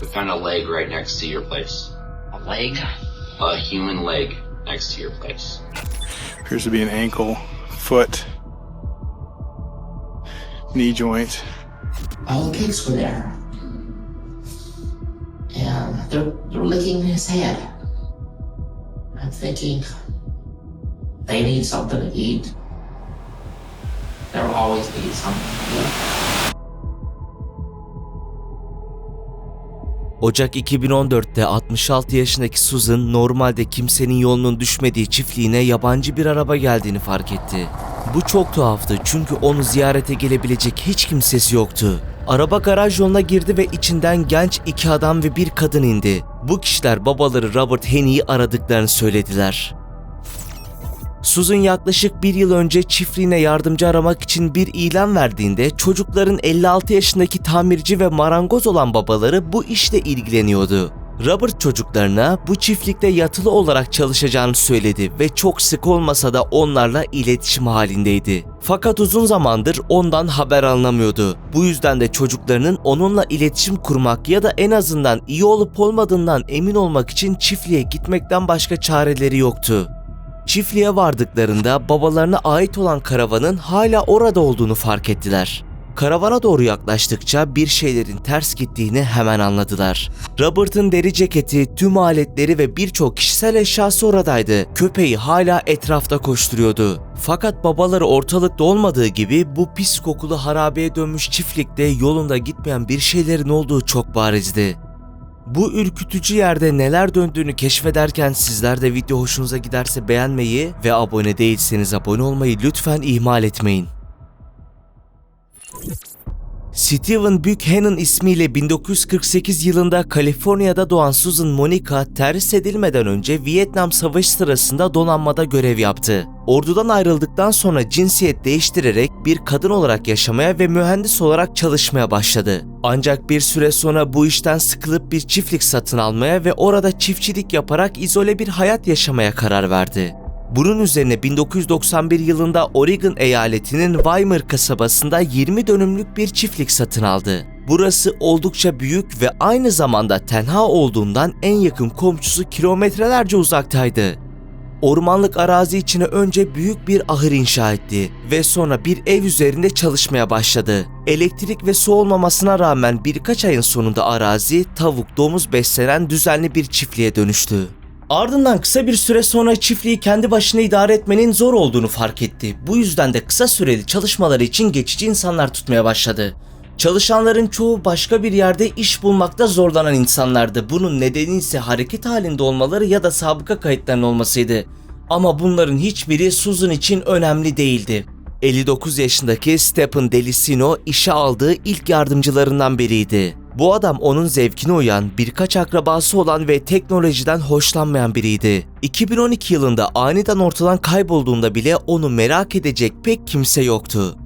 We found a leg right next to your place. A leg? A human leg next to your place. Appears to be an ankle, foot, knee joint. All the pigs were there. And they're, they're licking his head. I'm thinking, they need something to eat. There'll always be something to eat. Ocak 2014'te 66 yaşındaki Susan normalde kimsenin yolunun düşmediği çiftliğine yabancı bir araba geldiğini fark etti. Bu çok tuhaftı çünkü onu ziyarete gelebilecek hiç kimsesi yoktu. Araba garaj yoluna girdi ve içinden genç iki adam ve bir kadın indi. Bu kişiler babaları Robert Henry'i aradıklarını söylediler. Susan yaklaşık bir yıl önce çiftliğine yardımcı aramak için bir ilan verdiğinde çocukların 56 yaşındaki tamirci ve marangoz olan babaları bu işle ilgileniyordu. Robert çocuklarına bu çiftlikte yatılı olarak çalışacağını söyledi ve çok sık olmasa da onlarla iletişim halindeydi. Fakat uzun zamandır ondan haber alınamıyordu. Bu yüzden de çocuklarının onunla iletişim kurmak ya da en azından iyi olup olmadığından emin olmak için çiftliğe gitmekten başka çareleri yoktu. Çiftliğe vardıklarında babalarına ait olan karavanın hala orada olduğunu fark ettiler. Karavana doğru yaklaştıkça bir şeylerin ters gittiğini hemen anladılar. Robert'ın deri ceketi, tüm aletleri ve birçok kişisel eşyası oradaydı. Köpeği hala etrafta koşturuyordu. Fakat babaları ortalıkta olmadığı gibi bu pis kokulu harabeye dönmüş çiftlikte yolunda gitmeyen bir şeylerin olduğu çok barizdi. Bu ürkütücü yerde neler döndüğünü keşfederken sizler de video hoşunuza giderse beğenmeyi ve abone değilseniz abone olmayı lütfen ihmal etmeyin. Steven Buchanan ismiyle 1948 yılında Kaliforniya'da doğan Susan Monica terhis edilmeden önce Vietnam Savaşı sırasında donanmada görev yaptı. Ordudan ayrıldıktan sonra cinsiyet değiştirerek bir kadın olarak yaşamaya ve mühendis olarak çalışmaya başladı. Ancak bir süre sonra bu işten sıkılıp bir çiftlik satın almaya ve orada çiftçilik yaparak izole bir hayat yaşamaya karar verdi. Bunun üzerine 1991 yılında Oregon eyaletinin Weimar kasabasında 20 dönümlük bir çiftlik satın aldı. Burası oldukça büyük ve aynı zamanda tenha olduğundan en yakın komşusu kilometrelerce uzaktaydı. Ormanlık arazi içine önce büyük bir ahır inşa etti ve sonra bir ev üzerinde çalışmaya başladı. Elektrik ve su olmamasına rağmen birkaç ayın sonunda arazi tavuk domuz beslenen düzenli bir çiftliğe dönüştü. Ardından kısa bir süre sonra çiftliği kendi başına idare etmenin zor olduğunu fark etti. Bu yüzden de kısa süreli çalışmaları için geçici insanlar tutmaya başladı. Çalışanların çoğu başka bir yerde iş bulmakta zorlanan insanlardı. Bunun nedeni ise hareket halinde olmaları ya da sabıka kayıtlarının olmasıydı. Ama bunların hiçbiri Susan için önemli değildi. 59 yaşındaki Stephen Delicino işe aldığı ilk yardımcılarından biriydi. Bu adam onun zevkine uyan, birkaç akrabası olan ve teknolojiden hoşlanmayan biriydi. 2012 yılında aniden ortadan kaybolduğunda bile onu merak edecek pek kimse yoktu.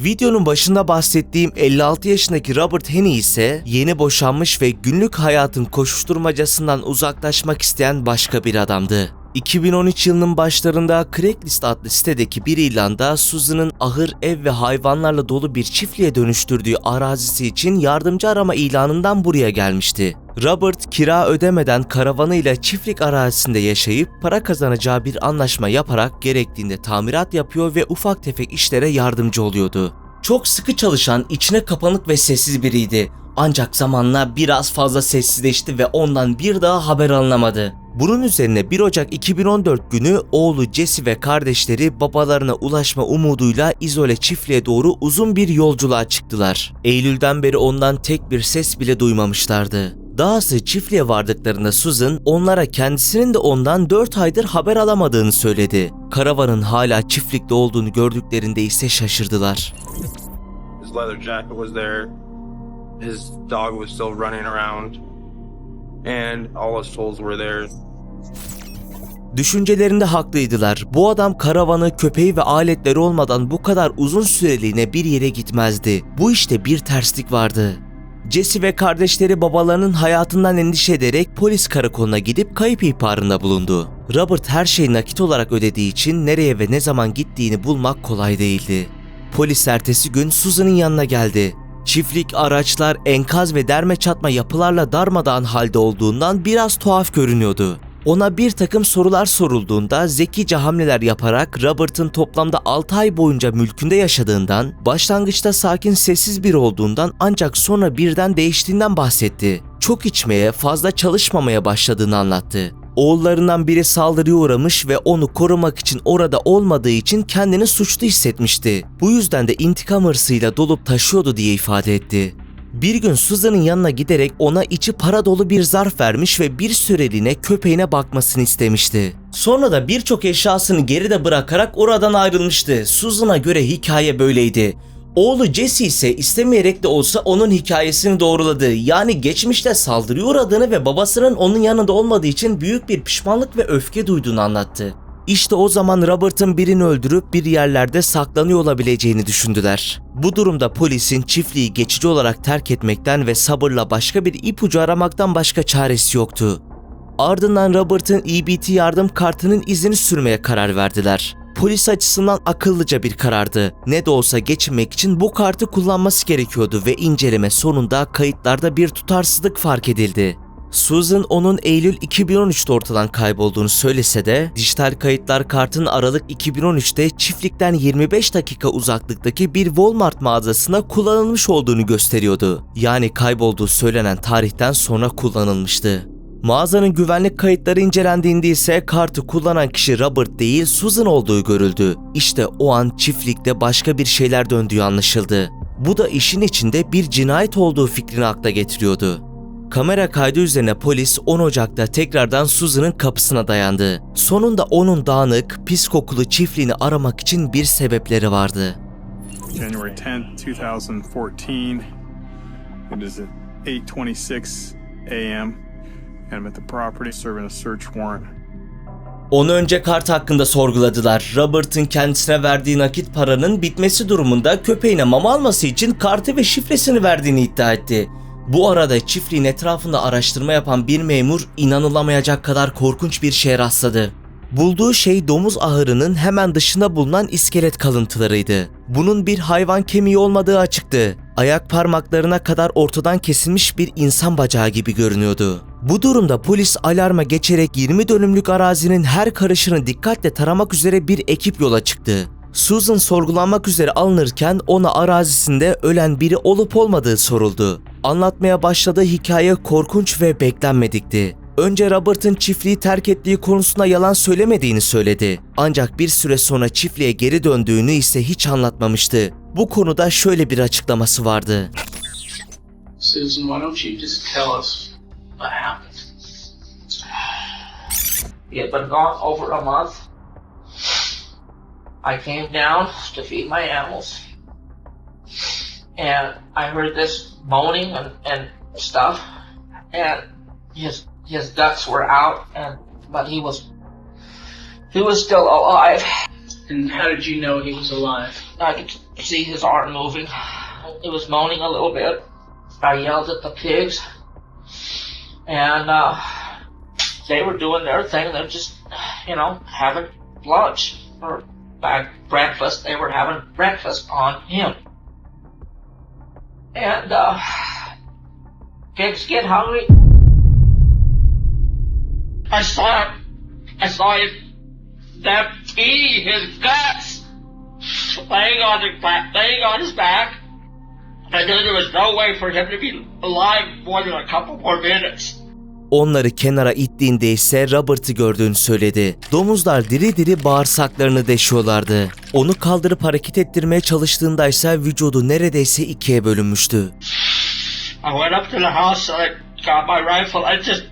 Videonun başında bahsettiğim 56 yaşındaki Robert Henny ise yeni boşanmış ve günlük hayatın koşuşturmacasından uzaklaşmak isteyen başka bir adamdı. 2013 yılının başlarında Craigslist adlı sitedeki bir ilanda Susan'ın ahır, ev ve hayvanlarla dolu bir çiftliğe dönüştürdüğü arazisi için yardımcı arama ilanından buraya gelmişti. Robert kira ödemeden karavanıyla çiftlik arazisinde yaşayıp para kazanacağı bir anlaşma yaparak gerektiğinde tamirat yapıyor ve ufak tefek işlere yardımcı oluyordu. Çok sıkı çalışan, içine kapanık ve sessiz biriydi. Ancak zamanla biraz fazla sessizleşti ve ondan bir daha haber alınamadı. Bunun üzerine 1 Ocak 2014 günü oğlu Jesse ve kardeşleri babalarına ulaşma umuduyla izole çiftliğe doğru uzun bir yolculuğa çıktılar. Eylül'den beri ondan tek bir ses bile duymamışlardı. Dahası çiftliğe vardıklarında Susan onlara kendisinin de ondan 4 aydır haber alamadığını söyledi. Karavanın hala çiftlikte olduğunu gördüklerinde ise şaşırdılar. His leather jacket was there. His dog was still running around. And all his tools were there. Düşüncelerinde haklıydılar. Bu adam karavanı, köpeği ve aletleri olmadan bu kadar uzun süreliğine bir yere gitmezdi. Bu işte bir terslik vardı. Jesse ve kardeşleri babalarının hayatından endişe ederek polis karakoluna gidip kayıp ihbarında bulundu. Robert her şeyi nakit olarak ödediği için nereye ve ne zaman gittiğini bulmak kolay değildi. Polis ertesi gün Susan'ın yanına geldi. Çiftlik, araçlar, enkaz ve derme çatma yapılarla darmadağın halde olduğundan biraz tuhaf görünüyordu. Ona bir takım sorular sorulduğunda zekice hamleler yaparak Robert'ın toplamda 6 ay boyunca mülkünde yaşadığından, başlangıçta sakin sessiz biri olduğundan ancak sonra birden değiştiğinden bahsetti. Çok içmeye, fazla çalışmamaya başladığını anlattı. Oğullarından biri saldırıya uğramış ve onu korumak için orada olmadığı için kendini suçlu hissetmişti. Bu yüzden de intikam hırsıyla dolup taşıyordu diye ifade etti. Bir gün Susan'ın yanına giderek ona içi para dolu bir zarf vermiş ve bir süreliğine köpeğine bakmasını istemişti. Sonra da birçok eşyasını geride bırakarak oradan ayrılmıştı. Susan'a göre hikaye böyleydi. Oğlu Jesse ise istemeyerek de olsa onun hikayesini doğruladı. Yani geçmişte saldırıya uğradığını ve babasının onun yanında olmadığı için büyük bir pişmanlık ve öfke duyduğunu anlattı. İşte o zaman Robert'ın birini öldürüp bir yerlerde saklanıyor olabileceğini düşündüler. Bu durumda polisin çiftliği geçici olarak terk etmekten ve sabırla başka bir ipucu aramaktan başka çaresi yoktu. Ardından Robert'ın EBT yardım kartının izini sürmeye karar verdiler. Polis açısından akıllıca bir karardı. Ne de olsa geçinmek için bu kartı kullanması gerekiyordu ve inceleme sonunda kayıtlarda bir tutarsızlık fark edildi. Susan onun Eylül 2013'te ortadan kaybolduğunu söylese de dijital kayıtlar kartın Aralık 2013'te çiftlikten 25 dakika uzaklıktaki bir Walmart mağazasında kullanılmış olduğunu gösteriyordu. Yani kaybolduğu söylenen tarihten sonra kullanılmıştı. Mağazanın güvenlik kayıtları incelendiğinde ise kartı kullanan kişi Robert değil Susan olduğu görüldü. İşte o an çiftlikte başka bir şeyler döndüğü anlaşıldı. Bu da işin içinde bir cinayet olduğu fikrini akla getiriyordu. Kamera kaydı üzerine polis 10 Ocak'ta tekrardan Susan'ın kapısına dayandı. Sonunda onun dağınık, pis kokulu çiftliğini aramak için bir sebepleri vardı. January 10th, 2014. It is at 8:26 a.m. and I'm at the property serving a search warrant. Onu önce kart hakkında sorguladılar. Robert'ın kendisine verdiği nakit paranın bitmesi durumunda köpeğine mama alması için kartı ve şifresini verdiğini iddia etti. Bu arada çiftliğin etrafında araştırma yapan bir memur inanılamayacak kadar korkunç bir şeye rastladı. Bulduğu şey domuz ahırının hemen dışında bulunan iskelet kalıntılarıydı. Bunun bir hayvan kemiği olmadığı açıktı. Ayak parmaklarına kadar ortadan kesilmiş bir insan bacağı gibi görünüyordu. Bu durumda polis alarma geçerek 20 dönümlük arazinin her karışını dikkatle taramak üzere bir ekip yola çıktı. Susan sorgulanmak üzere alınırken ona arazisinde ölen biri olup olmadığı soruldu. Anlatmaya başladığı hikaye korkunç ve beklenmedikti. Önce Robert'ın çiftliği terk ettiği konusunda yalan söylemediğini söyledi. Ancak bir süre sonra çiftliğe geri döndüğünü ise hiç anlatmamıştı. Bu konuda şöyle bir açıklaması vardı. Susan, why don't you just tell us what happened? We had been gone over a month. I came down to feed my animals. And I heard this moaning and, and stuff. And his his guts were out and but he was he was still alive. And how did you know he was alive? I could see his arm moving. It was moaning a little bit. I yelled at the pigs. And uh, they were doing their thing. They're just, you know, having lunch or bag breakfast. They were having breakfast on him. And uh, pigs get hungry. I saw it. I saw it. Them eating his guts, laying on his back, laying on his back. I knew there was no way for him to be alive more than a couple more minutes. Onları kenara ittiğinde ise Robert'ı gördüğünü söyledi. Domuzlar diri diri bağırsaklarını deşiyorlardı. Onu kaldırıp hareket ettirmeye çalıştığında ise vücudu neredeyse ikiye bölünmüştü. I went up to the house, I got my rifle, I just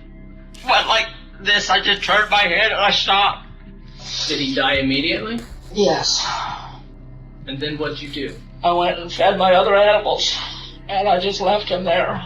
went like this. I just turned my head and I stopped. Did he die immediately? Yes. And then what'd you do? I went and fed my other animals, and I just left him there.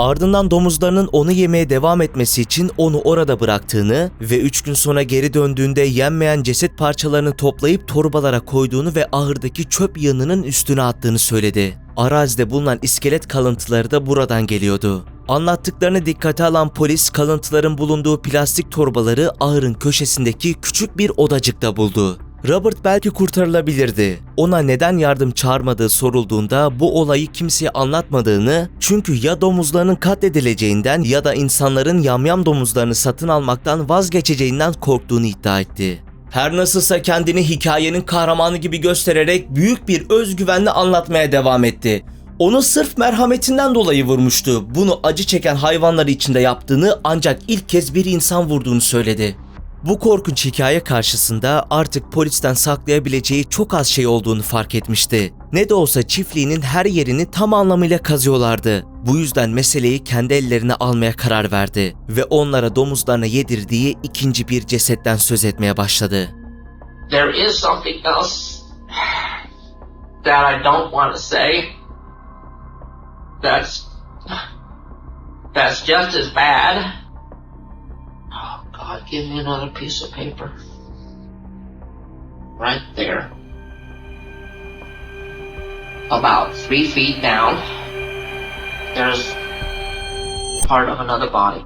Ardından domuzlarının onu yemeye devam etmesi için onu orada bıraktığını ve 3 gün sonra geri döndüğünde yenmeyen ceset parçalarını toplayıp torbalara koyduğunu ve ahırdaki çöp yığınının üstüne attığını söyledi. Arazide bulunan iskelet kalıntıları da buradan geliyordu. Anlattıklarını dikkate alan polis kalıntıların bulunduğu plastik torbaları ahırın köşesindeki küçük bir odacıkta buldu. Robert belki kurtarılabilirdi. Ona neden yardım çağırmadığı sorulduğunda bu olayı kimseye anlatmadığını, çünkü ya domuzlarının katledileceğinden ya da insanların yamyam domuzlarını satın almaktan vazgeçeceğinden korktuğunu iddia etti. Her nasılsa kendini hikayenin kahramanı gibi göstererek büyük bir özgüvenle anlatmaya devam etti. Onu sırf merhametinden dolayı vurmuştu. Bunu acı çeken hayvanlar içinde yaptığını ancak ilk kez bir insan vurduğunu söyledi. Bu korkunç hikaye karşısında artık polisten saklayabileceği çok az şey olduğunu fark etmişti. Ne de olsa çiftliğinin her yerini tam anlamıyla kazıyorlardı. Bu yüzden meseleyi kendi ellerine almaya karar verdi ve onlara domuzlarına yedirdiği ikinci bir cesetten söz etmeye başladı. There is something else that I don't want to say. That's that's just as bad. God, give me another piece of paper. Right there. About three feet down, there's part of another body.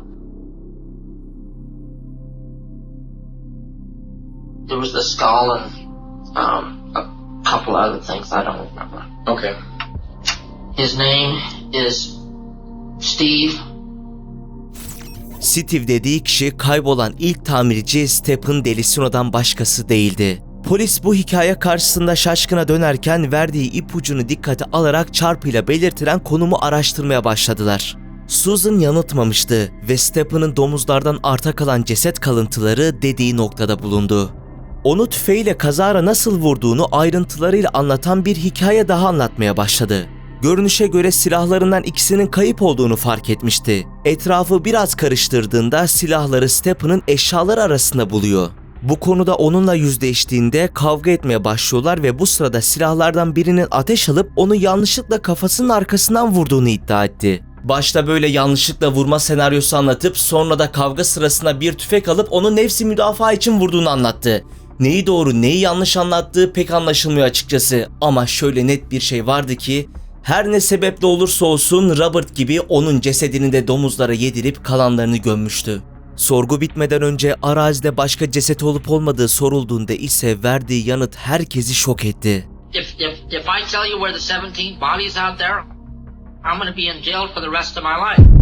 There was the skull and um, a couple other things I don't remember. Okay. His name is Steve. Steve dediği kişi kaybolan ilk tamirci Stephen Delisino'dan başkası değildi. Polis bu hikaye karşısında şaşkına dönerken verdiği ipucunu dikkate alarak çarpıyla belirtilen konumu araştırmaya başladılar. Susan yanıltmamıştı ve Stephen'ın domuzlardan arta kalan ceset kalıntıları dediği noktada bulundu. Onu tüfeğiyle kazara nasıl vurduğunu ayrıntılarıyla anlatan bir hikaye daha anlatmaya başladı. Görünüşe göre silahlarından ikisinin kayıp olduğunu fark etmişti. Etrafı biraz karıştırdığında silahları Stephen'ın eşyaları arasında buluyor. Bu konuda onunla yüzleştiğinde kavga etmeye başlıyorlar ve bu sırada silahlardan birinin ateş alıp onu yanlışlıkla kafasının arkasından vurduğunu iddia etti. Başta böyle yanlışlıkla vurma senaryosu anlatıp sonra da kavga sırasında bir tüfek alıp onu nefsi müdafaa için vurduğunu anlattı. Neyi doğru neyi yanlış anlattığı pek anlaşılmıyor açıkçası ama şöyle net bir şey vardı ki her ne sebeple olursa olsun Robert gibi onun cesedini de domuzlara yedirip kalanlarını gömmüştü. Sorgu bitmeden önce arazide başka ceset olup olmadığı sorulduğunda ise verdiği yanıt herkesi şok etti. If if if I tell you where the 17 bodies out there, I'm gonna be in jail for the rest of my life.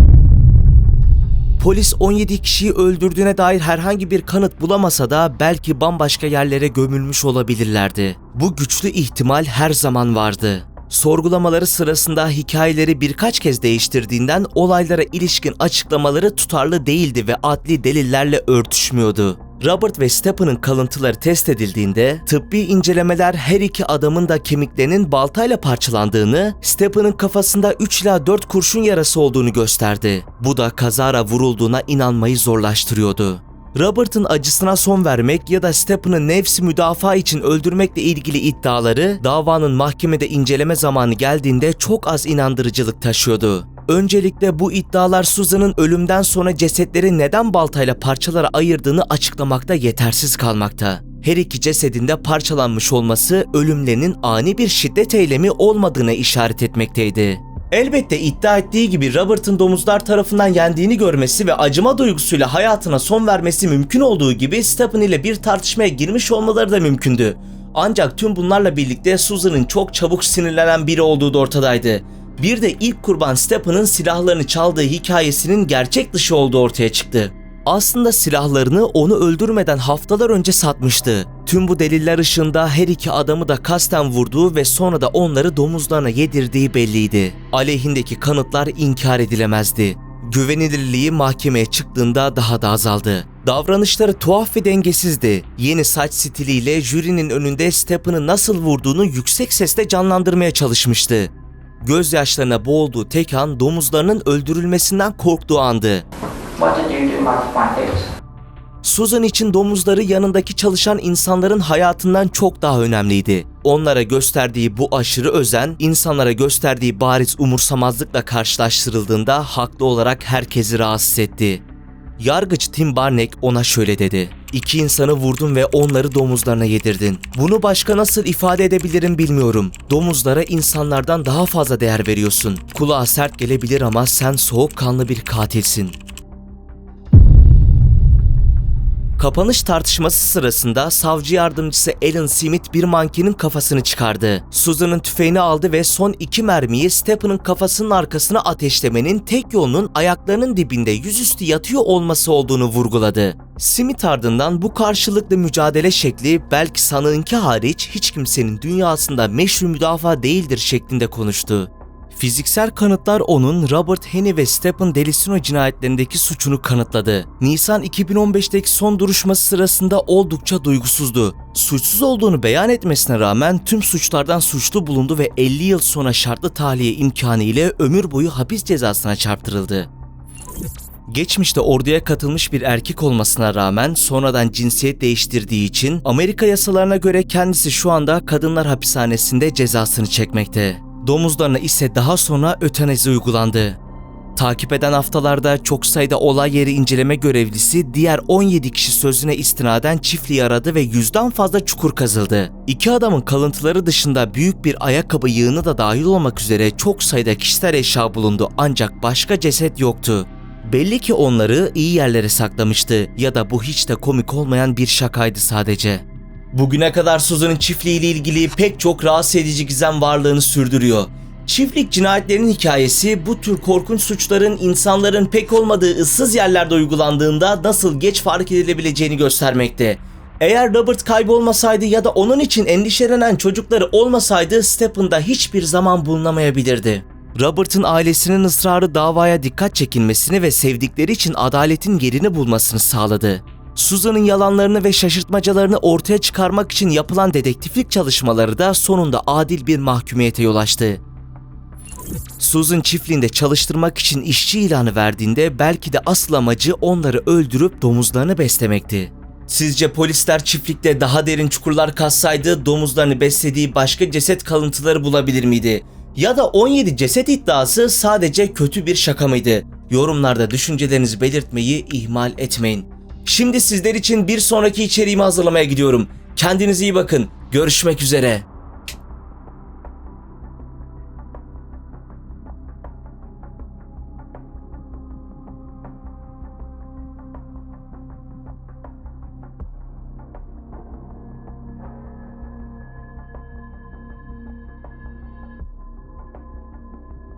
Polis 17 kişiyi öldürdüğüne dair herhangi bir kanıt bulamasa da belki bambaşka yerlere gömülmüş olabilirlerdi. Bu güçlü ihtimal her zaman vardı. Sorgulamaları sırasında hikayeleri birkaç kez değiştirdiğinden olaylara ilişkin açıklamaları tutarlı değildi ve adli delillerle örtüşmüyordu. Robert ve Stephen'ın kalıntıları test edildiğinde tıbbi incelemeler her iki adamın da kemiklerinin baltayla parçalandığını, Stephen'ın kafasında 3 ila 4 kurşun yarası olduğunu gösterdi. Bu da kazara vurulduğuna inanmayı zorlaştırıyordu. Robert'ın acısına son vermek ya da Stephen'ı nefsi müdafaa için öldürmekle ilgili iddiaları davanın mahkemede inceleme zamanı geldiğinde çok az inandırıcılık taşıyordu. Öncelikle bu iddialar Susan'ın ölümden sonra cesetleri neden baltayla parçalara ayırdığını açıklamakta yetersiz kalmakta. Her iki cesedinde parçalanmış olması ölümlerinin ani bir şiddet eylemi olmadığına işaret etmekteydi. Elbette iddia ettiği gibi Robert'ın domuzlar tarafından yendiğini görmesi ve acıma duygusuyla hayatına son vermesi mümkün olduğu gibi Stephen ile bir tartışmaya girmiş olmaları da mümkündü. Ancak tüm bunlarla birlikte Susan'ın çok çabuk sinirlenen biri olduğu da ortadaydı. Bir de ilk kurban Stephen'ın silahlarını çaldığı hikayesinin gerçek dışı olduğu ortaya çıktı. Aslında silahlarını onu öldürmeden haftalar önce satmıştı. Tüm bu deliller ışığında her iki adamı da kasten vurduğu ve sonra da onları domuzlarına yedirdiği belliydi. Aleyhindeki kanıtlar inkar edilemezdi. Güvenilirliği mahkemeye çıktığında daha da azaldı. Davranışları tuhaf ve dengesizdi. Yeni saç stiliyle jürinin önünde Stephen'ı nasıl vurduğunu yüksek sesle canlandırmaya çalışmıştı. Gözyaşlarına boğulduğu tek an domuzlarının öldürülmesinden korktuğu andı. What did you do about my face? Susan için domuzları yanındaki çalışan insanların hayatından çok daha önemliydi. Onlara gösterdiği bu aşırı özen, insanlara gösterdiği bariz umursamazlıkla karşılaştırıldığında haklı olarak herkesi rahatsız etti. Yargıç Tim Barneck ona şöyle dedi. İki insanı vurdun ve onları domuzlarına yedirdin. Bunu başka nasıl ifade edebilirim bilmiyorum. Domuzlara insanlardan daha fazla değer veriyorsun. Kulağa sert gelebilir ama sen soğukkanlı bir katilsin. Kapanış tartışması sırasında savcı yardımcısı Alan Smith bir mankenin kafasını çıkardı. Susan'ın tüfeğini aldı ve son iki mermiyi Stephen'ın kafasının arkasına ateşlemenin tek yolunun ayaklarının dibinde yüzüstü yatıyor olması olduğunu vurguladı. Smith ardından bu karşılıklı mücadele şekli belki sanığınki hariç hiç kimsenin dünyasında meşru müdafaa değildir şeklinde konuştu. Fiziksel kanıtlar onun Robert Henny ve Stephen Delisino cinayetlerindeki suçunu kanıtladı. Nisan 2015'teki son duruşması sırasında oldukça duygusuzdu. Suçsuz olduğunu beyan etmesine rağmen tüm suçlardan suçlu bulundu ve 50 yıl sonra şartlı tahliye imkanı ile ömür boyu hapis cezasına çarptırıldı. Geçmişte orduya katılmış bir erkek olmasına rağmen sonradan cinsiyet değiştirdiği için Amerika yasalarına göre kendisi şu anda kadınlar hapishanesinde cezasını çekmekte. Domuzlarına ise daha sonra ötenezi uygulandı. Takip eden haftalarda çok sayıda olay yeri inceleme görevlisi diğer 17 kişi sözüne istinaden çiftliği aradı ve yüzden fazla çukur kazıldı. İki adamın kalıntıları dışında büyük bir ayakkabı yığını da dahil olmak üzere çok sayıda kişisel eşya bulundu ancak başka ceset yoktu. Belli ki onları iyi yerlere saklamıştı ya da bu hiç de komik olmayan bir şakaydı sadece. Bugüne kadar Susan'ın çiftliğiyle ilgili pek çok rahatsız edici gizem varlığını sürdürüyor. Çiftlik cinayetlerinin hikayesi bu tür korkunç suçların insanların pek olmadığı ıssız yerlerde uygulandığında nasıl geç fark edilebileceğini göstermekte. Eğer Robert kaybolmasaydı ya da onun için endişelenen çocukları olmasaydı Stephen'da hiçbir zaman bulunamayabilirdi. Robert'ın ailesinin ısrarı davaya dikkat çekilmesini ve sevdikleri için adaletin yerini bulmasını sağladı. Susan'ın yalanlarını ve şaşırtmacalarını ortaya çıkarmak için yapılan dedektiflik çalışmaları da sonunda adil bir mahkumiyete yol açtı. Susan çiftliğinde çalıştırmak için işçi ilanı verdiğinde belki de asıl amacı onları öldürüp domuzlarını beslemekti. Sizce polisler çiftlikte daha derin çukurlar kazsaydı domuzlarını beslediği başka ceset kalıntıları bulabilir miydi? Ya da 17 ceset iddiası sadece kötü bir şaka mıydı? Yorumlarda düşüncelerinizi belirtmeyi ihmal etmeyin. Şimdi sizler için bir sonraki içeriğimi hazırlamaya gidiyorum. Kendinize iyi bakın. Görüşmek üzere.